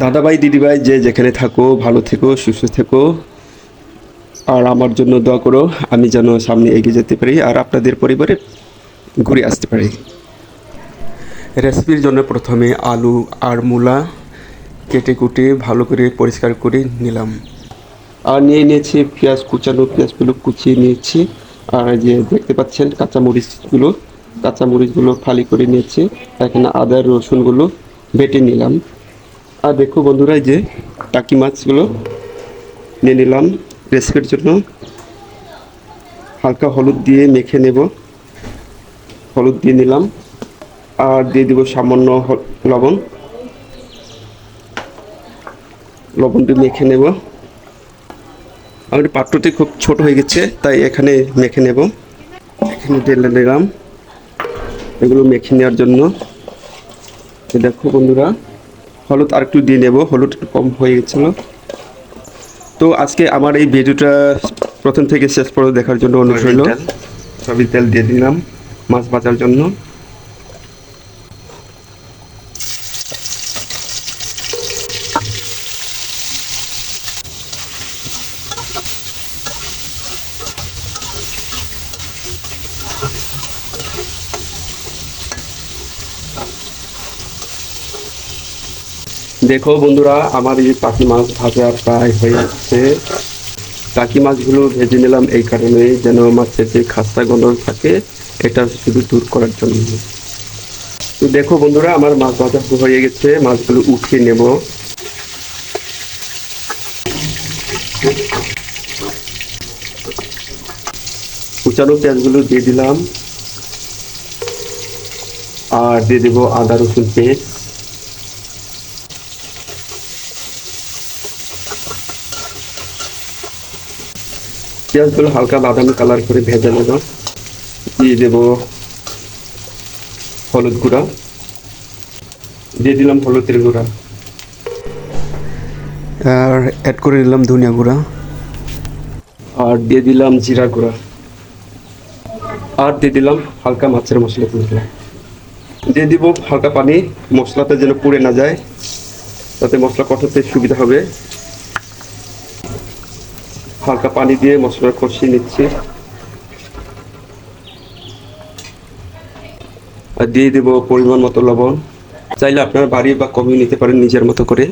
দাদাভাই, দিদিভাই, যে যেখানে থাকো, ভালো থেকো, সুস্থ থেকো। আর আমার জন্য দোয়া করো, আমি যেন সামনে এগিয়ে যেতে পারি আর আপনাদের পরিবারে ঘুরে আসতে পারি। রেসিপির জন্য প্রথমে আলু আর মূলা কেটে কুটে ভালো করে পরিষ্কার করে নিলাম। আর নিয়ে নিয়েছি পেঁয়াজ কুচানো, পেঁয়াজগুলো কুচিয়ে নিয়েছি। আর যে দেখতে পাচ্ছেন কাঁচামরিচগুলো কাঁচামরিচগুলো ফালি করে নিয়েছি। এখানে আদা, রসুনগুলো বেটে নিলাম। আর দেখো বন্ধুরা যে টাকি মাছগুলো নিয়ে নিলাম রেসিপির জন্য। হালকা হলুদ দিয়ে মেখে নেব। হলুদ দিয়ে নিলাম। আর দিয়ে দিব সামান্য হ- লবণ। লবণটা মেখে নেব। আমার পাত্রটি খুব ছোট হয়ে গেছে, তাই এখানে মেখে নেব। এখানে ঢেলে নিলাম। এগুলো মেখে নেওয়ার জন্য। দেখো বন্ধুরা। হলুদ আর একটু দিয়ে নেব, হলুদ একটু কম হয়ে গেছিল। তো আজকে আমার এই ভিডিওটা প্রথম থেকে শেষ পর্যন্ত দেখার জন্য অনুরোধ সবই তেল দিয়ে দিলাম মাছ ভাজার জন্য। দেখো বন্ধুরা, আমার এই টাকি মাছ ভাজা প্রায় হয়ে যাচ্ছে টাকি মাছগুলো ভেজে নিলাম এই কারণে যেন মাছের যে খাস্তা গন্ধ থাকে, এটা শুধু দূর করার জন্য। তো দেখো বন্ধুরা, আমার মাছ ভাজা হয়ে গেছে, মাছগুলো উঠিয়ে নেব। কুচানো পেঁয়াজগুলো দিয়ে দিলাম। আর দিয়ে দেবো আদা রসুন পেস্ট। পেঁয়াজগুলো হালকা বাদামি কালার করে ভেজে নেব। দিয়ে দেব হলুদ গুঁড়া। দিয়ে দিলাম হলুদের গুঁড়া। আর অ্যাড করে দিলাম ধনিয়া গুঁড়া। আর দিয়ে দিলাম জিরা গুঁড়া। আর দিয়ে দিলাম হালকা মাছের মশলা মশলা দিয়ে দিব হালকা পানি মশলাটা যেন পুড়ে না যায় তাতে মশলা কষাতে সুবিধা হবে। হালকা পানি দিয়ে মশলা কষিয়ে নিচ্ছি। আর দিয়ে দেব পরিমাণ মতো লবণ। চাইলে আপনারা বাড়ি বা কমিয়ে নিতে পারেন নিজের মতো করে।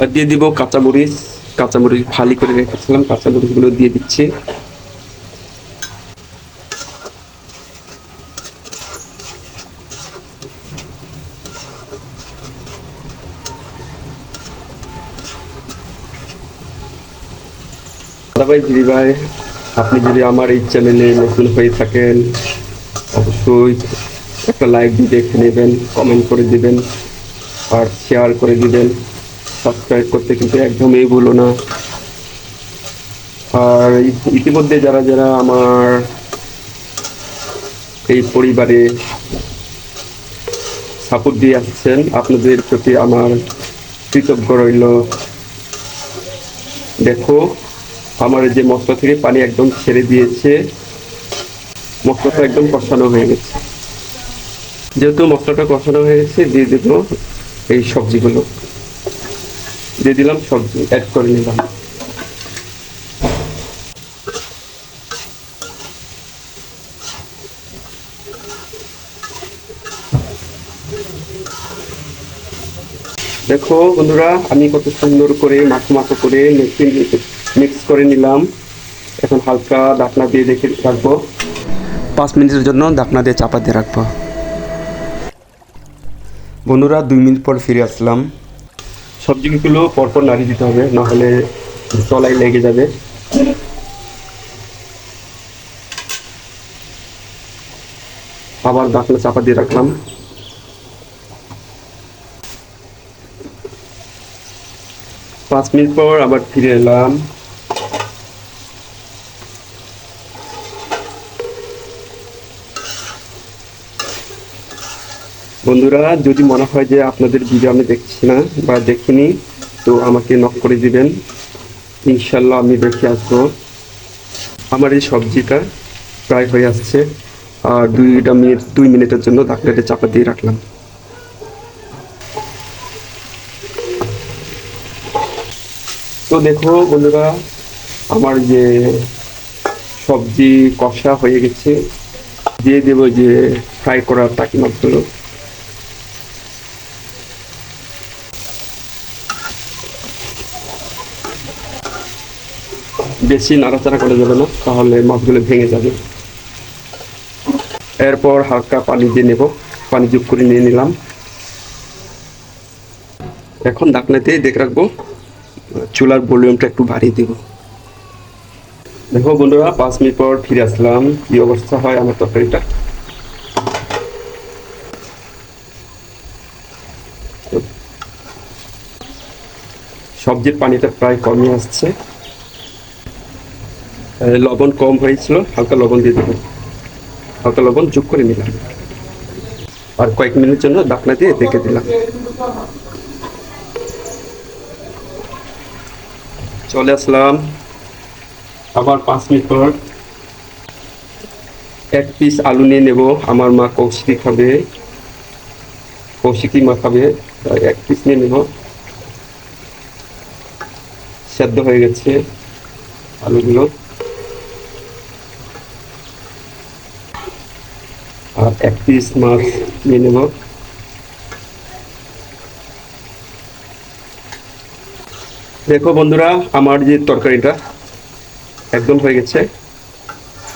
আর দিয়ে দিব কাঁচামরিচ। কাঁচামরিচ ফালি করে রেখেছিলাম, কাঁচামরিচগুলো দিয়ে দিচ্ছি। দিদি ভাই, আপনি যদি আমার এই চ্যানেলে নতুন হয়ে থাকেন, অবশ্যই একটা লাইক দিয়ে দেখে নেবেন কমেন্ট করে দিবেন, আর শেয়ার করে দিবেন। সাবস্ক্রাইব করতে কিন্তু একদমই ভুলো না। আর ইতিমধ্যে যারা যারা আমার এই পরিবারে সাপোর্ট দিয়ে আসছেন, আপনাদের প্রতি আমার কৃতজ্ঞ রইল। দেখো আমার যে মশলা থেকে পানি একদম ছেড়ে দিয়েছে, মশলাটা একদম কষানো হয়ে গেছে। যেহেতু মশলাটা কষানো হয়ে গেছে, দিয়ে দেবো এই সবজিগুলো। দিয়ে দিলাম সবজি অ্যাড করে নিলাম। দেখো বন্ধুরা, আমি কত সুন্দর করে মাখো মাখো করে মিক্স করে নিলাম। এখন হালকা ঢাকনা দিয়ে দেখে রাখব। পাঁচ মিনিটের জন্য ঢাকনা দিয়ে চাপা দিয়ে রাখব। বন্ধুরা, দুই মিনিট পর ফিরে আসলাম। সবজিগুলো পরপর নাড়িয়ে দিতে হবে নাহলে তলাই লেগে যাবে। আবার ঢাকনা চাপা দিয়ে রাখলাম। পাঁচ মিনিট পর আবার ফিরে এলাম। বন্ধুরা, যদি মনে হয় যে আপনাদের ভিডিও আমি দেখছি না বা দেখিনি, তো আমাকে নক করে দিবেন। ইনশাল্লাহ আমি দেখে আসব। আমার এই সবজিটা প্রায় হয়ে আসছে। আর দুইটা মিনিট, দুই মিনিটের জন্য ঢাকনাটা চাপা দিয়ে রাখলাম। তো দেখো বন্ধুরা, আমার যে সবজি কষা হয়ে গেছে, দিয়ে দেবো যে ফ্রাই করার টাকি মাছগুলো। বেশি নাড়াচাড়া করা যাবে না, তাহলে মাছগুলো ভেঙে যাবে। এরপর হালকা পানি দিয়ে নেব, পানি যোগ করে নিয়ে নিলাম। এখন ঢাকনাতে দেখে রাখব, চুলার ভলিউমটা একটু বাড়িয়ে দেব। দেখো বন্ধুরা, পাঁচ মিনিট পর ফিরে আসলাম। কি অবস্থা হয় আমার তরকারিটা? সবজির পানিটা প্রায় কমই আসছে। লবণ কম হয়েছিল, হালকা লবণ দিয়ে দেবো। হালকা লবণ যোগ করে নিলাম। আর কয়েক মিনিটের জন্য ডাকনা দিয়ে দেখে দিলাম। চলে আসলাম। আবার পাঁচ মিনিট পর এক পিস আলু নিয়ে নেব। আমার মা কৌশিকি খাবে। কৌশিকি মা খাবে। এক পিস নিয়ে নেব। সেদ্ধ হয়ে গেছে আলুগুলো। আর এক পিস মাছ নিয়ে নেব। দেখো বন্ধুরা, আমার যে তরকারিটা একদম হয়ে গেছে।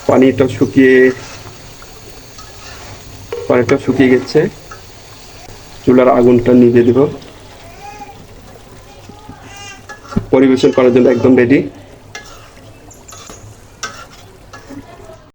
পানিটা শুকিয়ে পানিটা শুকিয়ে গেছে। চুলার আগুনটা নিভিয়ে দেব। পরিবেশন করার জন্য একদম রেডি